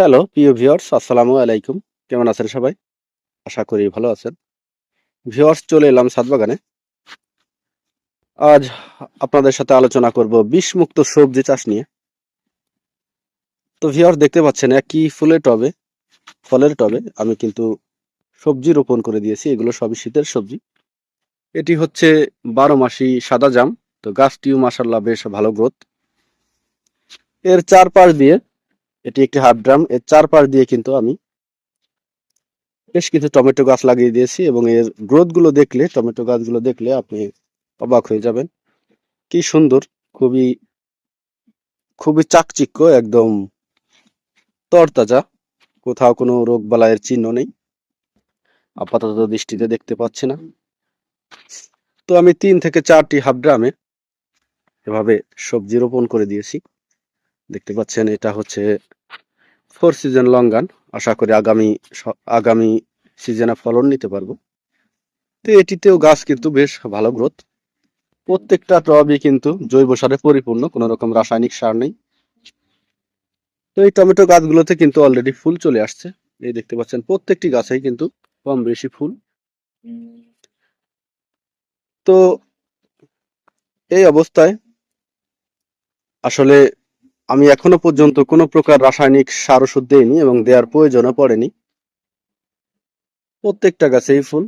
Hello প্রিয় viewers আসসালামু আলাইকুম। কেমন আছেন সবাই? আশা করি ভালো আছেন। ভিউয়ার্স চলে এলাম সাতবাগানে। আজ আপনাদের সাথে আলোচনা করব বিষমুক্ত সবজি চাষ নিয়ে। তো ভিউয়ার্স দেখতে পাচ্ছেন একই ফুলের টবে, ফলের টবে আমি কিন্তু সবজি রোপণ করে দিয়েছি। এগুলো সবই শীতের সবজি। এটি হচ্ছে বারো মাসি সাদা জাম। তো গাছটিও মাসাল্লাহ বেশ ভালো গ্রোথ এর চারপাশ দিয়ে এটি একটি হাফ ড্রাম, এর চারপাশ দিয়ে কিন্তু আমি বেশ কিছু টমেটো গাছ লাগিয়ে দিয়েছি এবং এর গ্রোথগুলো দেখলে, টমেটো গাছগুলো দেখলে আপনি অবাক হয়ে যাবেন কি সুন্দর, খুবই খুবই চাকচিক্য, একদম তরতাজা, কোথাও কোনো রোগ বালাইয়ের চিহ্ন নেই। আপাতত দৃষ্টিতে দেখতে পাচ্ছি না। তো আমি তিন থেকে চারটি হাফ ড্রামে এভাবে সবজি রোপণ করে দিয়েছি। দেখতে পাচ্ছেন, এটা হচ্ছে ফোর সিজন লঙ্গান আশা করি আগামী আগামী সিজনে ফলন নিতে পারব। তো এটিতেও গাছ কিন্তু বেশ ভালো গ্রোথ প্রত্যেকটা টবই কিন্তু জৈব সারে পরিপূর্ণ, কোনো রকম রাসায়নিক সার নেই। তো এই টমেটো গাছগুলোতে কিন্তু অলরেডি ফুল চলে আসছে। এই দেখতে পাচ্ছেন, প্রত্যেকটি গাছেই কিন্তু কম বেশি ফুল। তো এই অবস্থায় আসলে আমি এখনও পর্যন্ত কোনো প্রকার রাসায়নিক সার ওষুধ দেইনি এবং দেওয়ার প্রয়োজনও পড়েনি। প্রত্যেকটা গাছেই ফুল,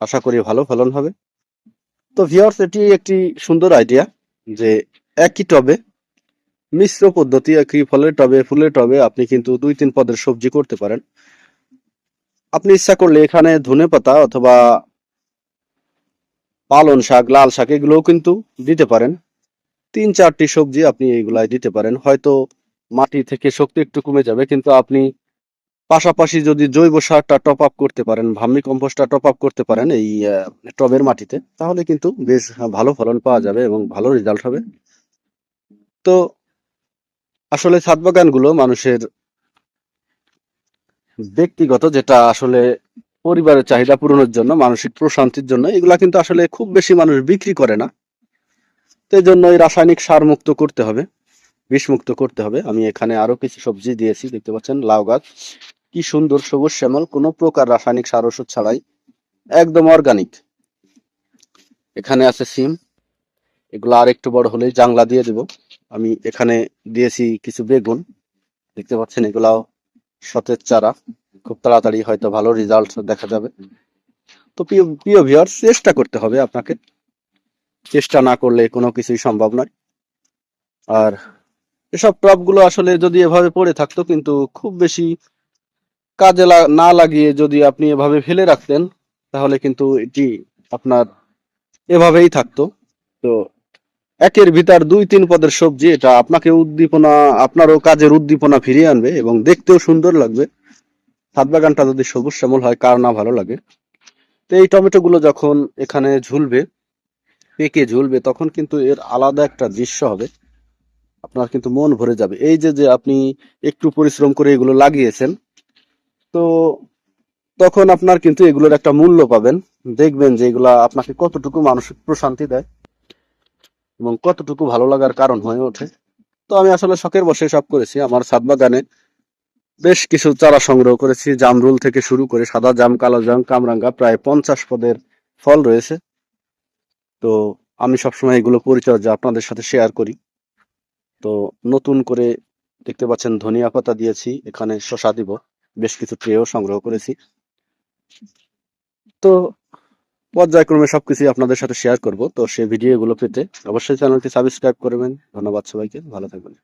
আশা করি ভালো ফলন হবে। তো ভিওর্স এটি একটি সুন্দর আইডিয়া যে একই টবে, মিশ্র পদ্ধতি, একই ফলের টবে, ফুলের টবে আপনি কিন্তু দুই তিন পদের সবজি করতে পারেন। আপনি ইচ্ছা করলে এখানে ধনে পাতা অথবা পালন শাক, লাল শাক, এগুলোও কিন্তু দিতে পারেন। তিন চারটি সবজি আপনি এইগুলাই দিতে পারেন। হয়তো মাটি থেকে শক্তি একটু কমে যাবে, কিন্তু আপনি পাশাপাশি যদি জৈব সারটা টপ আপ করতে পারেন ভার্মি কম্পোস্টটা টপ আপ করতে পারেন এই টবের মাটিতে, তাহলে কিন্তু বেশ ভালো ফলন পাওয়া যাবে এবং ভালো রেজাল্ট হবে। তো আসলে ছাদ বাগানগুলো মানুষের ব্যক্তিগত যেটা আসলে পরিবারের চাহিদা পূরণের জন্য, মানসিক প্রশান্তির জন্য, এগুলা কিন্তু আসলে খুব বেশি মানুষ বিক্রি করে না। তো এই জন্য রাসায়নিক সার মুক্ত করতে হবে, বিষ মুক্ত করতে হবে। আমি এখানে আরও কিছু সবজি দিয়েছি, দেখতে পাচ্ছেন, লাউ গাছ। কি সুন্দর সবুজ শ্যামল, কোনো প্রকার রাসায়নিক সার ওষুধ ছাড়াই, একদম অর্গানিক এখানে আছে সিম, এগুলো আর একটু বড় হলেই জাংলা দিয়ে দেব। আমি এখানে দিয়েছি কিছু বেগুন, দেখতে পাচ্ছেন, এগুলাও সতেজ চারা। খুব তাড়াতাড়ি হয়তো ভালো রেজাল্ট দেখা যাবে। তো প্রিয় প্রিয় ভিউয়ার চেষ্টা করতে হবে আপনাকে। চেষ্টা না করলে কোনো কিছুই সম্ভব নয়। আর এসব টবগুলো আসলে যদি এভাবে পড়ে থাকতো কিন্তু খুব বেশি কাজে না লাগিয়ে যদি আপনি এভাবে ফেলে রাখতেন, তাহলে কিন্তু এটি আপনার এভাবেই থাকতো। তো একের ভিতর দুই তিন পদের সবজি, এটা আপনাকে উদ্দীপনা, আপনারও কাজের উদ্দীপনা ফিরিয়ে আনবে এবং দেখতেও সুন্দর লাগবে। ছাদ বাগানটা যদি সবুজ শ্যামল হয়, কার না ভালো লাগে? তো এই টমেটো গুলো যখন এখানে ঝুলবে পেকে ঝুলবে, তখন কিন্তু এর আলাদা একটা দৃশ্য হবে। আপনার কিন্তু মন ভরে যাবে। এই যে যে আপনি একটু পরিশ্রম করে এগুলো লাগিয়েছেন, তো তখন আপনার কিন্তু এগুলোর একটা মূল্য পাবেন। দেখবেন যে এগুলা আপনাকে কতটুকু মানসিক প্রশান্তি দেয় এবং কতটুকু ভালো লাগার কারণ হয়ে ওঠে। তো আমি আসলে শখের বসে সব করেছি। আমার ছাদ বাগানে বেশ কিছু চারা সংগ্রহ করেছি। জামরুল থেকে শুরু করে সাদা জাম, কালো জাম, কামরাঙ্গা, প্রায় পঞ্চাশ পদের ফল রয়েছে। তো আমি সবসময় এগুলো পরিচর্যা আপনাদের সাথে শেয়ার করি। তো নতুন করে দেখতে পাচ্ছেন ধনিয়া পাতা দিয়েছি, এখানে শশা দিব। বেশ কিছু ট্রেও সংগ্রহ করেছি। তো পর্যায়ক্রমে সবকিছু আপনাদের সাথে শেয়ার করব। তো সেই ভিডিওগুলো পেতে অবশ্যই চ্যানেলটি সাবস্ক্রাইব করবেন। ধন্যবাদ সবাইকে। ভালো থাকবেন।